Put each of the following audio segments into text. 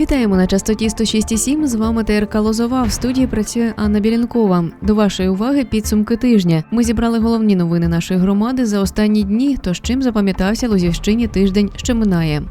Вітаємо на частоті 106,7. З вами ТРК Лозова. В студії працює Анна Білянкова. До вашої уваги підсумки тижня. Ми зібрали головні новини нашої громади за останні дні. Тож чим запам'ятався Лозівщині тиждень, що минає.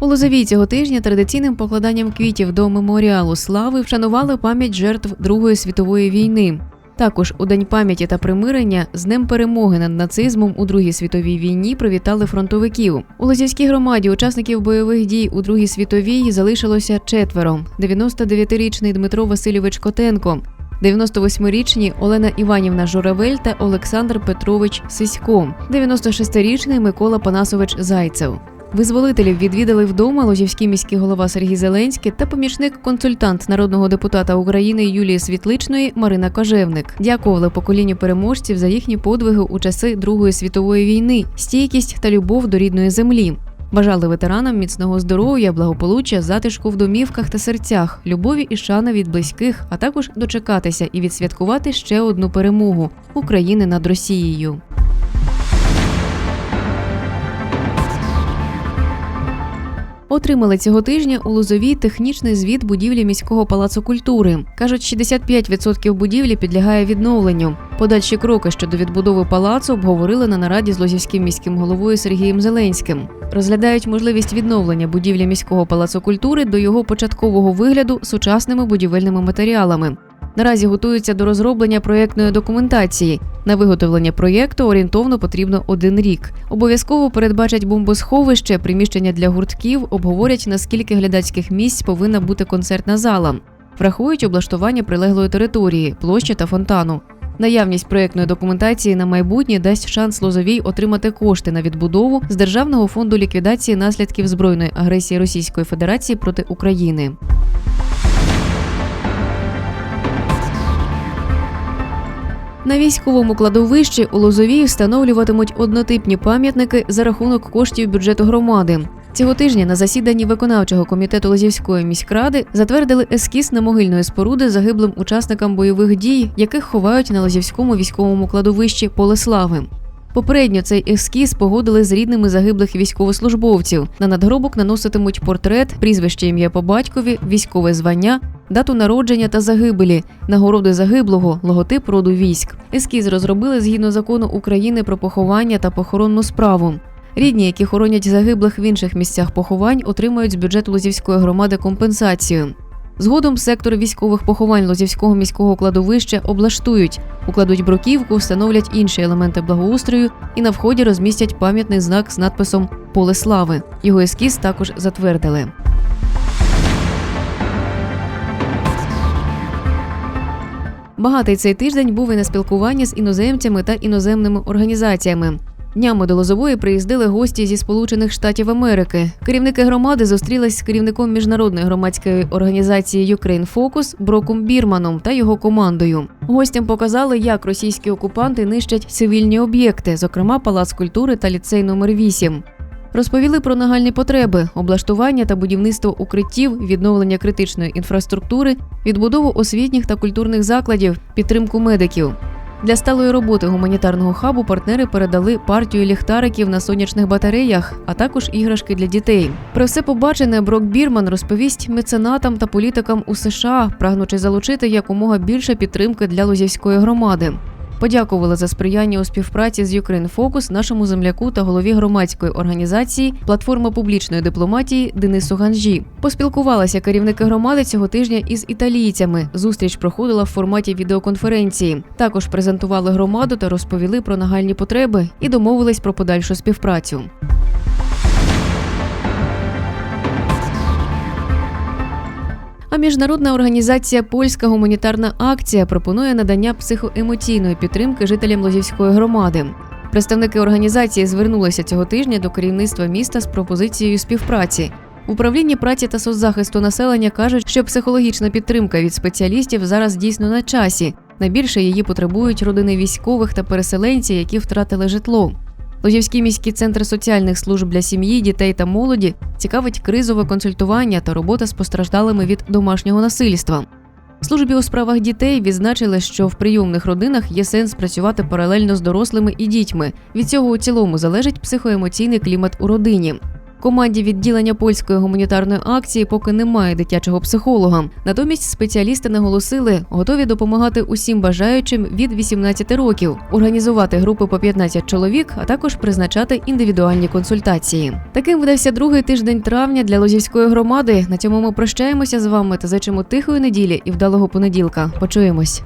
У Лозовій цього тижня традиційним покладанням квітів до меморіалу слави вшанували пам'ять жертв Другої світової війни. Також у День пам'яті та примирення з Днем перемоги над нацизмом у Другій світовій війні привітали фронтовиків. У Лозівській громаді учасників бойових дій у Другій світовій залишилося четверо: 99-річний Дмитро Васильович Котенко, 98-річні Олена Іванівна Журавель та Олександр Петрович Сисько, 96-річний Микола Панасович Зайцев. Визволителів відвідали вдома Лозівський міський голова Сергій Зеленський та помічник-консультант народного депутата України Юлії Світличної Марина Кожевник. Дякували поколінню переможців за їхні подвиги у часи Другої світової війни, стійкість та любов до рідної землі. Бажали ветеранам міцного здоров'я, благополуччя, затишку в домівках та серцях, любові і шани від близьких, а також дочекатися і відсвяткувати ще одну перемогу України над Росією. Отримали цього тижня у Лозовій технічний звіт будівлі міського палацу культури. кажуть, 65% будівлі підлягає відновленню. Подальші кроки щодо відбудови палацу обговорили на нараді з Лозівським міським головою Сергієм Зеленським. Розглядають можливість відновлення будівлі міського палацу культури до його початкового вигляду сучасними будівельними матеріалами. Наразі готуються до розроблення проєктної документації. На виготовлення проєкту орієнтовно потрібно один рік. Обов'язково передбачать бомбосховище, приміщення для гуртків, обговорять наскільки глядацьких місць повинна бути концертна зала. Врахують облаштування прилеглої території, площі та фонтану. Наявність проєктної документації на майбутнє дасть шанс Лозовій отримати кошти на відбудову з Державного фонду ліквідації наслідків збройної агресії Російської Федерації проти України. На військовому кладовищі у Лозовій встановлюватимуть однотипні пам'ятники за рахунок коштів бюджету громади. Цього тижня на засіданні виконавчого комітету Лозівської міськради затвердили ескіз немогильної споруди загиблим учасникам бойових дій, яких ховають на Лозівському військовому кладовищі Поле Слави. Попередньо цей ескіз погодили з рідними загиблих військовослужбовців. На надгробок наноситимуть портрет, прізвище ім'я по батькові, військове звання, дату народження та загибелі, нагороди загиблого, логотип роду військ. Ескіз розробили згідно закону України про поховання та похоронну справу. Рідні, які хоронять загиблих в інших місцях поховань, отримають з бюджету Лозівської громади компенсацію. Згодом сектор військових поховань Лозівського міського кладовища облаштують, укладуть бруківку, встановлять інші елементи благоустрою і на вході розмістять пам'ятний знак з надписом Поле слави. Його ескіз також затвердили. Багатий цей тиждень був і на спілкування з іноземцями та іноземними організаціями. Днями до Лозової приїздили гості зі Сполучених Штатів Америки. Керівники громади зустрілись з керівником міжнародної громадської організації Ukraine Focus Броком Бірманом та його командою. Гостям показали, як російські окупанти нищать цивільні об'єкти, зокрема палац культури та ліцей номер 8 Розповіли про нагальні потреби, облаштування та будівництво укриттів, відновлення критичної інфраструктури, відбудову освітніх та культурних закладів, підтримку медиків. Для сталої роботи гуманітарного хабу партнери передали партію ліхтариків на сонячних батареях, а також іграшки для дітей. Про все побачене Брок Бірман розповість меценатам та політикам у США, прагнучи залучити якомога більше підтримки для лозівської громади. Подякували за сприяння у співпраці з Ukraine Focus нашому земляку та голові громадської організації Платформа публічної дипломатії Денису Ганжі. Поспілкувалися керівники громади цього тижня із італійцями. Зустріч проходила в форматі відеоконференції. Також презентували громаду та розповіли про нагальні потреби і домовились про подальшу співпрацю. А міжнародна організація Польська гуманітарна акція пропонує надання психоемоційної підтримки жителям Лозівської громади. Представники організації звернулися цього тижня до керівництва міста з пропозицією співпраці. В управлінні праці та соцзахисту населення кажуть, що психологічна підтримка від спеціалістів зараз дійсно на часі. Найбільше її потребують родини військових та переселенців, які втратили житло. Лозівський міський центр соціальних служб для сім'ї, дітей та молоді цікавить кризове консультування та робота з постраждалими від домашнього насильства. Службі у справах дітей відзначили, що в прийомних родинах є сенс працювати паралельно з дорослими і дітьми. Від цього у цілому залежить психоемоційний клімат у родині. Команді відділення польської гуманітарної акції поки немає дитячого психолога. Натомість спеціалісти наголосили, готові допомагати усім бажаючим від 18 років, організувати групи по 15 чоловік, а також призначати індивідуальні консультації. Таким видався другий тиждень травня для Лозівської громади. На цьому ми прощаємося з вами та зачимо тихої неділі і вдалого понеділка. Почуємось.